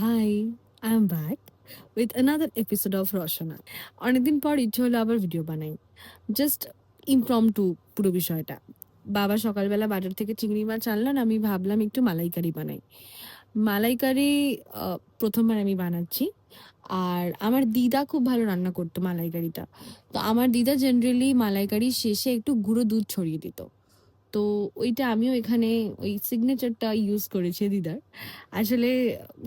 Hi I am back with another episode of Rasana অনেকদিন পর ইচ্ছে হলো আবার ভিডিও বানাই। জাস্ট ইমপ্রম টু পুরো বিষয়টা। বাবা সকালবেলা বাজার থেকে চিংড়ি মাছ আনলেন, আমি ভাবলাম একটু মালাইকারি বানাই। মালাইকারি প্রথমবার আমি বানাচ্ছি। আর আমার দিদা খুব ভালো রান্না করতো মালাইকারিটা। তো আমার দিদা জেনারেলি মালাইকারি শেষে একটু গুঁড়ো দুধ ছড়িয়ে দিত। তো ওইটা আমিও এখানে ওই সিগনেচারটা ইউজ করেছি দিদার। আসলে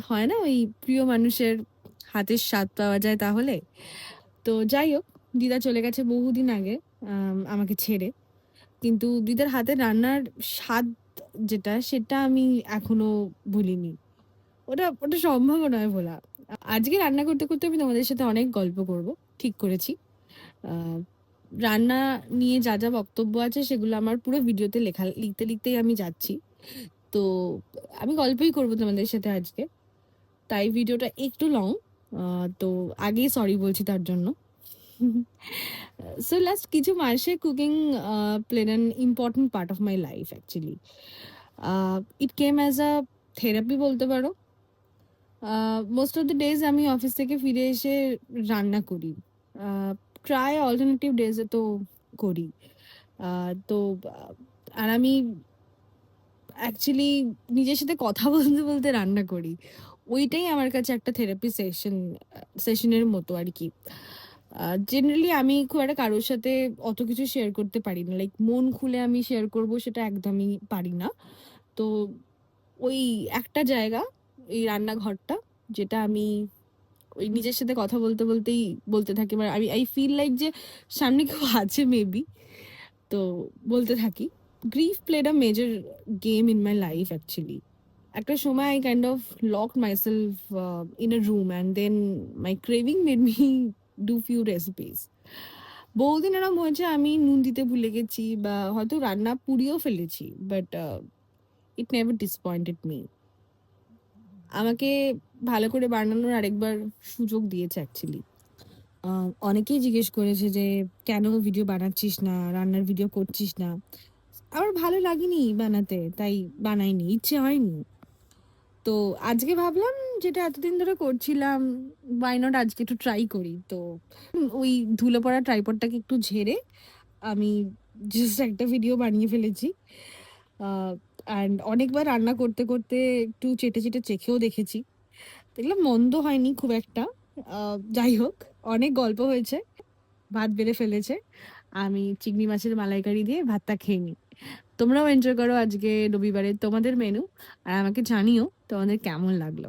হয় না ওই প্রিয় মানুষের হাতের স্বাদ পাওয়া যায় তাহলে? তো যাই হোক, দিদা চলে গেছে বহুদিন আগে আমাকে ছেড়ে। কিন্তু দিদার হাতে রান্নার স্বাদ যেটা, সেটা আমি এখনও ভুলিনি। ওটা ওটা সম্ভব নয় বলা আজকে রান্না করতে করতে আমি তোমাদের সাথে অনেক গল্প করব, ঠিক করেছি। রান্না নিয়ে যা যা বক্তব্য আছে সেগুলো আমার পুরো ভিডিওতে লেখা, লিখতে লিখতেই আমি যাচ্ছি। তো আমি গল্পই করব তোমাদের সাথে আজকে। তাই ভিডিওটা একটু লং তো আগেই সরি বলছি তার জন্য। সো লাস্ট কিছু মাসে cooking played an important part of my life actually it came as a therapy বলতে পারো। মোস্ট অফ দ্য ডেজ আমি অফিস থেকে ফিরে এসে রান্না করি। ট্রাই অল্টারনেটিভ ডেজে তো করি। তো, আর আমি অ্যাকচুয়ালি নিজের সাথে কথা বলতে বলতে রান্না করি। ওইটাই আমার কাছে একটা থেরাপি সেশন সেশনের মতো আর কি। জেনারেলি আমি খুব একটা কারোর সাথে অত কিছু শেয়ার করতে পারি না। লাইক মন খুলে আমি শেয়ার করব সেটা একদমই পারি না। তো ওই একটা জায়গা, এই রান্নাঘরটা, যেটা আমি ওই নিজের সাথে কথা বলতে বলতেই বলতে থাকি। মানে আমি আই ফিল লাইক যে সামনে কেউ আছে মেবি তো বলতে থাকি। Grief played a major game in my life actually একটা সময় I kind of lock myself in a room and then my craving made me do few recipes বহুদিন এরকম হয়েছে, আমি নুন দিতে ভুলে গেছি বা হয়তো রান্না পুড়িয়েও ফেলেছি but it never disappointed me আমাকে ভালো করে বানানোর আরেকবার সুযোগ দিয়েছে অ্যাকচুয়ালি অনেকেই জিজ্ঞেস করেছে যে, কেন ভিডিও বানাচ্ছিস না? রান্নার ভিডিও করছিস না? আমার ভালো লাগেনি বানাতে, তাই বানাইনি, ইচ্ছে হয়নি। তো আজকে ভাবলাম যেটা এতদিন ধরে করছিলাম বাই নট আজকে একটু ট্রাই করি? তো ওই ধুলো পড়া ট্রাইপডটাকে একটু ঝেড়ে আমি জাস্ট একটা ভিডিও বানিয়ে ফেলেছি। অ্যান্ড অনেকবার রান্না করতে করতে একটু চেটে চেটে চেখেও দেখেছি। দেখলাম মন্দ হয়নি খুব একটা। যাই হোক, অনেক গল্প হয়েছে। ভাত বেড়ে ফেলেছে। আমি চিংড়ি মাছের মালাইকারি দিয়ে ভাতটা খেয়ে নিই। তোমরাও এনজয় করো আজকে রবিবারে তোমাদের মেনু আর আমাকে জানিও তোমাদের কেমন লাগল।